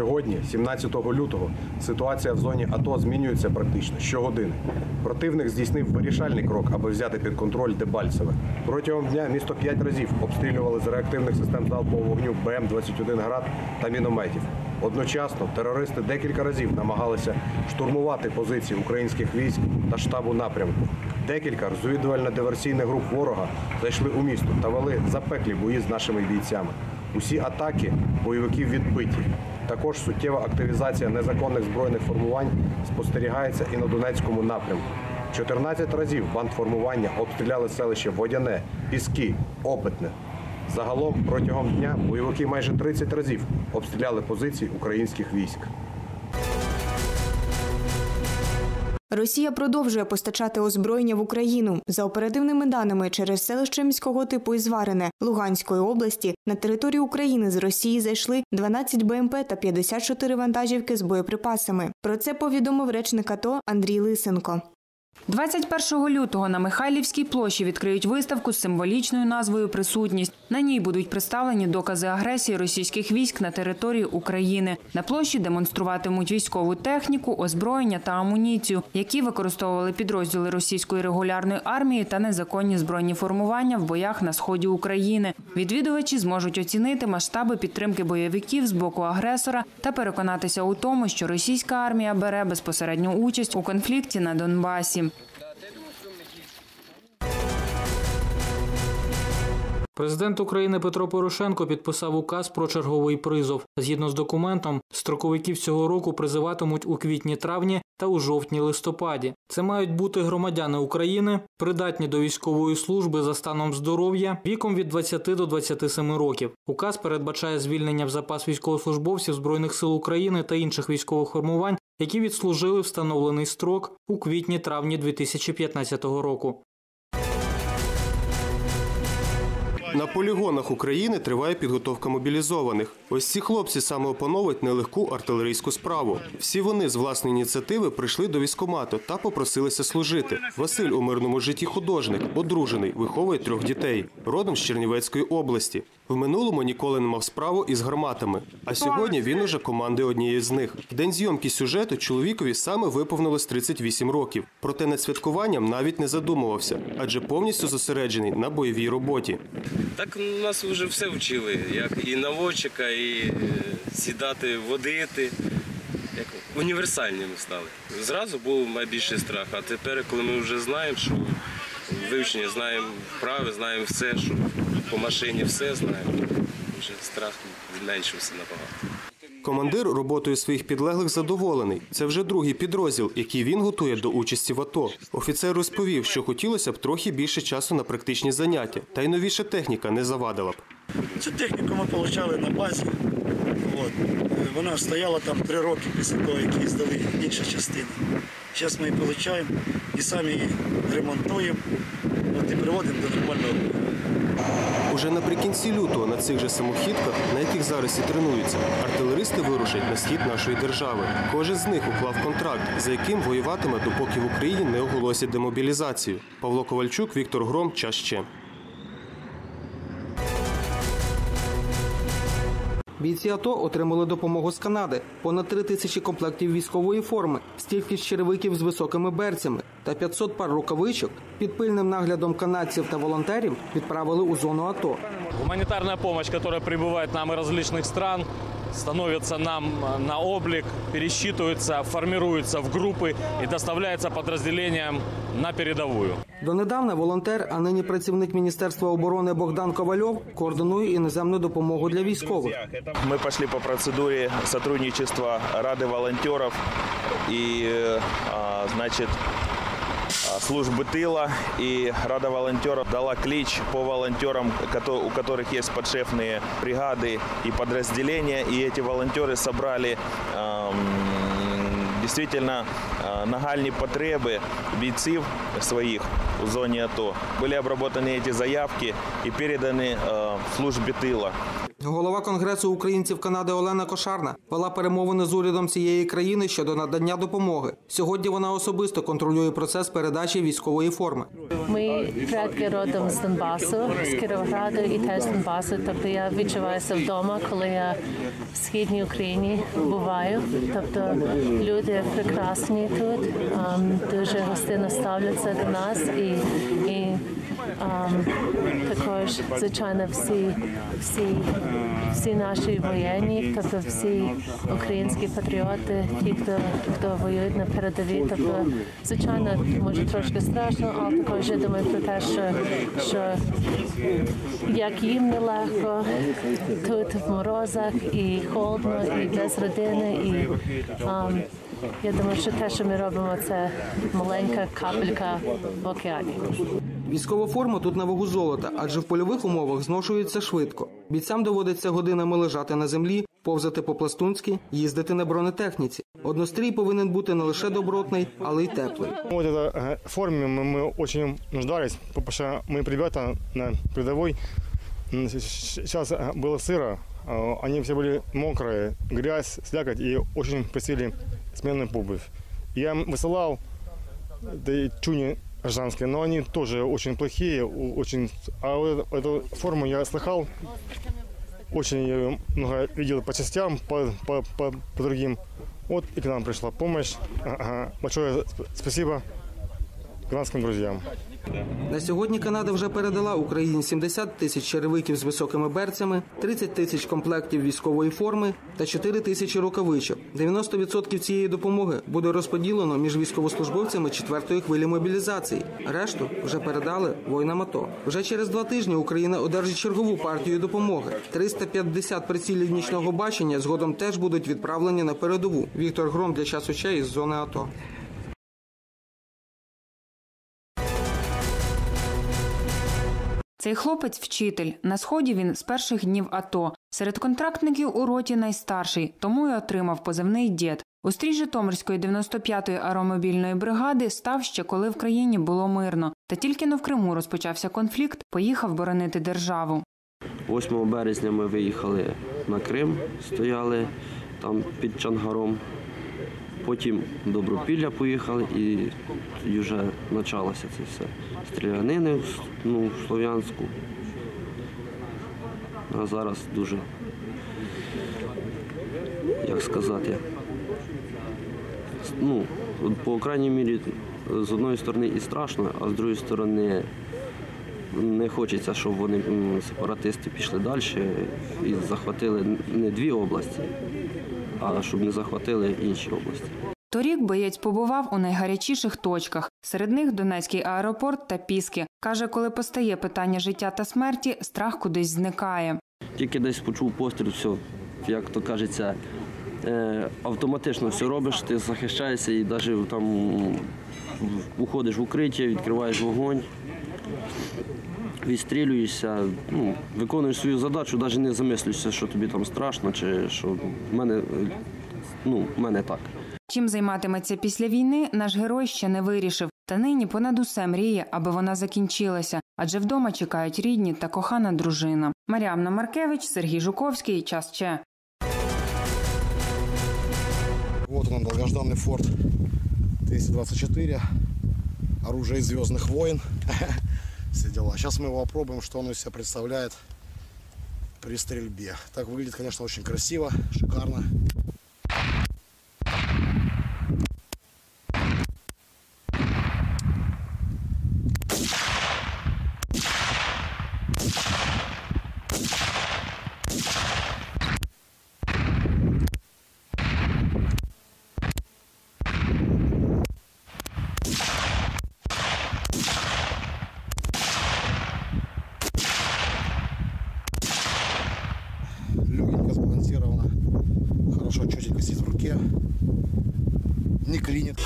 Сьогодні, 17 лютого, ситуація в зоні АТО змінюється практично щогодини. Противник здійснив вирішальний крок, аби взяти під контроль Дебальцеве. Протягом дня місто п'ять разів обстрілювали з реактивних систем залпового вогню БМ-21 град та мінометів. Одночасно терористи декілька разів намагалися штурмувати позиції українських військ та штабу напрямку. Декілька розвідувально-диверсійних груп ворога зайшли у місто та вели запеклі бої з нашими бійцями. Усі атаки бойовиків відбиті. Також суттєва активізація незаконних збройних формувань спостерігається і на Донецькому напрямку. 14 разів бандформування обстріляли селище Водяне, Піски, Опитне. Загалом протягом дня бойовики майже 30 разів обстріляли позиції українських військ. Росія продовжує постачати озброєння в Україну. За оперативними даними, через селище міського типу Ізварине Луганської області на територію України з Росії зайшли 12 БМП та 54 вантажівки з боєприпасами. Про це повідомив речник АТО Андрій Лисенко. 21 лютого на Михайлівській площі відкриють виставку з символічною назвою Присутність. На ній будуть представлені докази агресії російських військ на території України. На площі демонструватимуть військову техніку, озброєння та амуніцію, які використовували підрозділи російської регулярної армії та незаконні збройні формування в боях на сході України. Відвідувачі зможуть оцінити масштаби підтримки бойовиків з боку агресора та переконатися у тому, що російська армія бере безпосередню участь у конфлікті на Донбасі. Президент України Петро Порошенко підписав указ про черговий призов. Згідно з документом, строковиків цього року призиватимуть у квітні-травні та у жовтні-листопаді. Це мають бути громадяни України, придатні до військової служби за станом здоров'я віком від 20 до 27 років. Указ передбачає звільнення в запас військовослужбовців збройних сил України та інших військових формувань, які відслужили встановлений строк у квітні-травні 2015 року. На полігонах України триває підготовка мобілізованих. Ось ці хлопці саме опановують нелегку артилерійську справу. Всі вони з власної ініціативи прийшли до військкомату та попросилися служити. Василь у мирному житті художник, одружений, виховує трьох дітей, родом з Чернівецької області. В минулому ніколи не мав справу із гарматами. А сьогодні він уже командує однією з них. В день зйомки сюжету чоловікові саме виповнилось 38 років. Проте над святкуванням навіть не задумувався, адже повністю зосереджений на бойовій роботі. Так нас вже все вчили, як і наводчика, і е, сідати, водити. Як універсальні ми стали. Зразу був найбільший страх, а тепер, коли ми вже знаємо, що вивчення, знаємо вправи, знаємо все, що по машині все знаємо, вже страх зменшився набагато. Командир роботою своїх підлеглих задоволений. Це вже другий підрозділ, який він готує до участі в АТО. Офіцер розповів, що хотілося б трохи більше часу на практичні заняття, та й новіша техніка не завадила б. Цю техніку ми отримали на базі. От. Вона стояла там три роки після того, як її здали інша частина. Зараз ми її отримуємо і самі її ремонтуємо от, і приводимо до нормального. Уже наприкінці лютого на цих же самохідках, на яких зараз і тренуються, артилеристи вирушать на схід нашої держави. Кожен з них уклав контракт, за яким воюватиме, допоки в Україні не оголосять демобілізацію. Павло Ковальчук, Віктор Гром, час ще. Бійці АТО отримали допомогу з Канади, понад три тисячі комплектів військової форми, стільки черевиків з високими берцями та 500 пар рукавичок під пильним наглядом канадців та волонтерів відправили у зону АТО. Гуманитарная помощь, которая прибывает нам из различных стран, становится нам э, на облик, пересчитывается, формируется в группы и доставляется подразделениям на передовую. Донедавна волонтер, а нині працівник Міністерства оборони Богдан Ковальов координує іноземну допомогу для військових. Мы пошли по процедуре сотрудничества Рады волонтеров и, э, а, значит, а, службы тыла. И Рада волонтеров дала клич по волонтерам, кото- у которых есть подшефные бригады и подразделения. И эти волонтеры собрали ам, действительно а, нагальні потреби бійців своїх у зоні АТО. Були обработані ці заявки і передані а, службі тила. Голова Конгресу українців Канади Олена Кошарна вела перемовини з урядом цієї країни щодо надання допомоги. Сьогодні вона особисто контролює процес передачі військової форми. Мої предки родом з Донбасу, з Кіровограду і теж з Донбасу. Тобто я відчуваюся вдома, коли я в східній Україні буваю. Тобто люди прекрасні тут, ем, дуже гостинно ставляться до нас і, і також, звичайно, всі, всі, всі наші воєнні, тобто всі українські патріоти, ті, хто, хто воюють на передовій. Тобто, звичайно, може трошки страшно, але також я думаю про те, що, що як їм нелегко тут в морозах і холодно, і без родини, і ем, я думаю, що те, що ми робимо, це маленька капелька в океані. Військова форма тут на вагу золота, адже в польових умовах зношується швидко. Бійцям доводиться годинами лежати на землі, повзати по пластунськи, їздити на бронетехніці. Однострій повинен бути не лише добротний, але й теплий. Вот этой э, форме мы, мы очень нуждались, потому что мы ребята на передовой. м, с- с- Сейчас э, было сыро, э, они все были мокрые, грязь, слякоть и очень просили сменную обувь. Я им высылал да и чуни гражданские, но они тоже очень плохие, очень. А вот эту, форму я слыхал, очень много видел по частям, по, по, по, по другим. Вот и к нам пришла помощь. Ага. Большое сп- спасибо канадским друзьям. На сьогодні Канада вже передала Україні 70 тисяч черевиків з високими берцями, 30 тисяч комплектів військової форми та 4 тисячі рукавичок. 90% цієї допомоги буде розподілено між військовослужбовцями четвертої хвилі мобілізації. Решту вже передали воїнам АТО. Вже через два тижні Україна одержить чергову партію допомоги. 350 прицілів нічного бачення згодом теж будуть відправлені на передову. Віктор Гром для часу чаю із зони АТО. Цей хлопець вчитель. На сході він з перших днів АТО. Серед контрактників у роті найстарший, тому й отримав позивний дід. У стрій Житомирської 95-ї аеромобільної бригади став ще коли в країні було мирно. Та тільки но в Криму розпочався конфлікт, поїхав боронити державу. 8 березня ми виїхали на Крим, стояли там під Чангаром. Потім Добропілля поїхали і вже почалося це все. Стрілянини ну, в Слов'янську. А зараз дуже, як сказати, ну, по крайній мірі, з одної сторони і страшно, а з другої сторони не хочеться, щоб вони сепаратисти пішли далі і захватили не дві області, а щоб не захватили інші області. Торік боєць побував у найгарячіших точках. Серед них Донецький аеропорт та Піски. Каже, коли постає питання життя та смерті, страх кудись зникає. Тільки десь почув постріл, все, як то кажеться, е, автоматично все робиш, ти захищаєшся і навіть там уходиш в укриття, відкриваєш вогонь, відстрілюєшся, ну, виконуєш свою задачу, навіть не замислюєшся, що тобі там страшно, чи що в мене, ну, в мене так. Чим займатиметься після війни, наш герой ще не вирішив. Та нині понад усе мріє, аби вона закінчилася, адже вдома чекають рідні та кохана дружина. Маріамна Маркевич, Сергій Жуковський. Час Че. Вот он, долгожданный Форд 224. Оружие Звездных войн. Все дела. Сейчас мы его опробуем, что он из себя представляет при стрельбе. Так выглядит, конечно, очень красиво, шикарно. Легенько висит в руке, не клинит.